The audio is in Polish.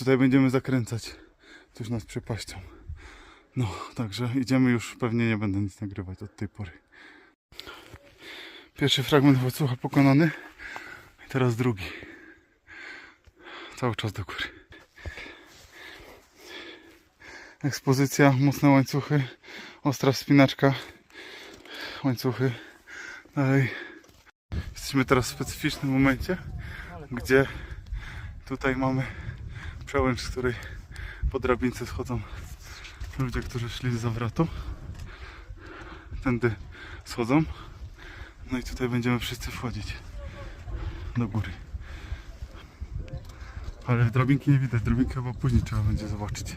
tutaj będziemy zakręcać tuż nad przepaścią. No, także idziemy już, pewnie nie będę nic nagrywać od tej pory. Pierwszy fragment łańcucha pokonany. I teraz drugi. Cały czas do góry. Ekspozycja, mocne łańcuchy, ostra wspinaczka, łańcuchy. Dalej. Jesteśmy teraz w specyficznym momencie, gdzie tutaj mamy przełęcz, z której po drabince schodzą ludzie, którzy szli z zawrotu. Tędy schodzą. No i tutaj będziemy wszyscy wchodzić do góry. Ale drabinki nie widać, drabinkę chyba później trzeba będzie zobaczyć.